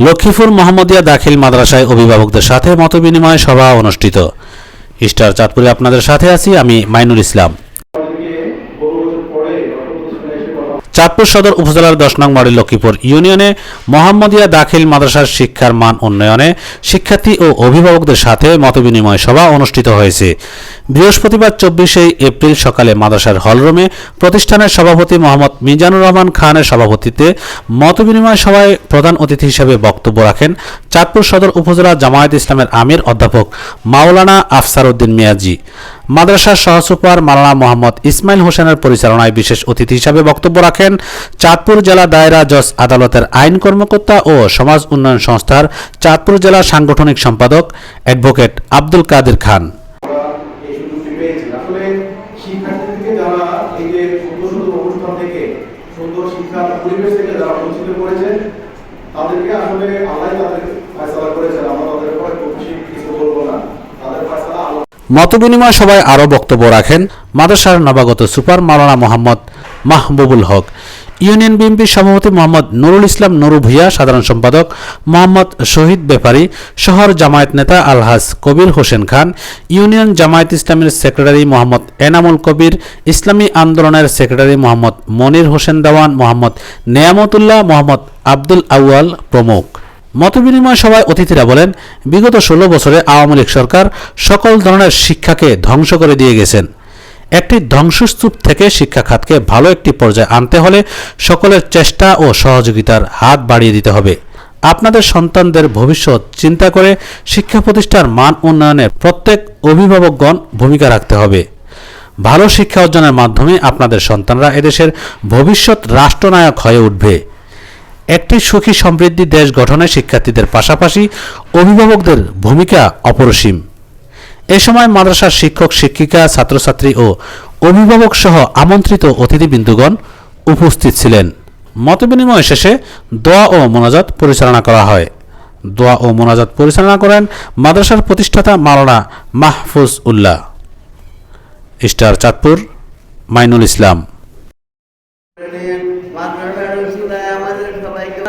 লক্ষ্মীপুর মোহাম্মদিয়া দাখিল মাদ্রাসায় অভিভাবকদের সাথে মতবিনিময় সভা অনুষ্ঠিত। ইস্টার চাঁদপুরে আপনাদের সাথে আছি আমি মাইনুল ইসলাম। চাঁদপুর সদর উপজেলার দশ নং মডেল লক্ষ্মীপুর ইউনিয়নে মোহাম্মদিয়া দাখিল মাদ্রাসার শিক্ষার মান উন্নয়নে শিক্ষার্থী ও অভিভাবকদের সাথে মতবিনিময় সভা অনুষ্ঠিত হয়েছে। বৃহস্পতিবার চব্বিশে এপ্রিল সকালে মাদ্রাসার হলরুমে প্রতিষ্ঠানের সভাপতি মোহাম্মদ মিজানুর রহমান খানের সভাপতিত্বে মতবিনিময় সভায় প্রধান অতিথি হিসেবে বক্তব্য রাখেন চাঁদপুর সদর উপজেলা জামায়াত ইসলামের আমির অধ্যাপক মাওলানা আফসার উদ্দিন মিয়াজি। মাদ্রাসার সহসুপার মালানা মোহাম্মদ ইসমাইল হোসেনের পরিচালনায় বিশেষ অতিথি হিসাবে বক্তব্য রাখেন চাঁদপুর জেলা দায়রা জজ আদালতের আইন কর্মকর্তা ও সমাজ উন্নয়ন সংস্থার চাঁদপুর জেলা সাংগঠনিক সম্পাদক অ্যাডভোকেট আব্দুল কাদের খান। তাদেরকে আসলে আল্লাহ তাদের ফয়সালা করেছেন আমরা তাদের উপরে খুব বেশি কিছু বলব না তাদের ফয়সালা আল্লাহ মতবিনিময় সভায় আরও বক্তব্য রাখেন মাদ্রাসার নবাগত সুপার মাওলানা মোহাম্মদ মাহবুবুল হক। ইউনিয়ন বিএনপির সভাপতি মোহাম্মদ নুরুল ইসলাম নুরু ভুইয়া, সাধারণ সম্পাদক মোহাম্মদ শহীদ ব্যাপারী শহর জামায়াত নেতা আলহাজ কবির হোসেন খান, ইউনিয়ন জামায়াত ইসলামের সেক্রেটারি মোহাম্মদ এনামুল কবির, ইসলামী আন্দোলনের সেক্রেটারি মোহাম্মদ মনির হোসেন দেওয়ান, মোহাম্মদ নেয়ামতুল্লাহ মোহাম্মদ আব্দুল আউয়াল প্রমুখ। মতবিনিময় সভায় অতিথিরা বলেন, বিগত ষোলো বছরে আওয়ামী লীগ সরকার সকল ধরনের শিক্ষাকে ধ্বংস করে দিয়ে গেছেন। একটি ধ্বংসস্তূপ থেকে শিক্ষা খাতকে ভালো একটি পর্যায়ে আনতে হলে সকলের চেষ্টা ও সহযোগিতার হাত বাড়িয়ে দিতে হবে। আপনাদের সন্তানদের ভবিষ্যৎ চিন্তা করে শিক্ষা প্রতিষ্ঠার মান উন্নয়নে প্রত্যেক অভিভাবকগণ ভূমিকা রাখতে হবে। ভালো শিক্ষা অর্জনের মাধ্যমে আপনাদের সন্তানরা এদেশের ভবিষ্যৎ রাষ্ট্রনায়ক হয়ে উঠবে। একটি সুখী সমৃদ্ধি দেশ গঠনে শিক্ষার্থীদের পাশাপাশি অভিভাবকদের ভূমিকা অপরসীম। এ সময় মাদ্রাসার শিক্ষক, শিক্ষিকা, ছাত্রছাত্রী ও অভিভাবক সহ আমন্ত্রিত অতিথিবৃন্দুগণ উপস্থিত ছিলেন। মতবিনিময় শেষে দোয়া ও মোনাজাত পরিচালনা করা হয়। দোয়া ও মোনাজাত পরিচালনা করেন মাদ্রাসার প্রতিষ্ঠাতা মাওলানা মাহফুজ উল্লাহ। স্টার চাঁদপুর, মাইনুল ইসলাম। வார்கள் சபைக்கு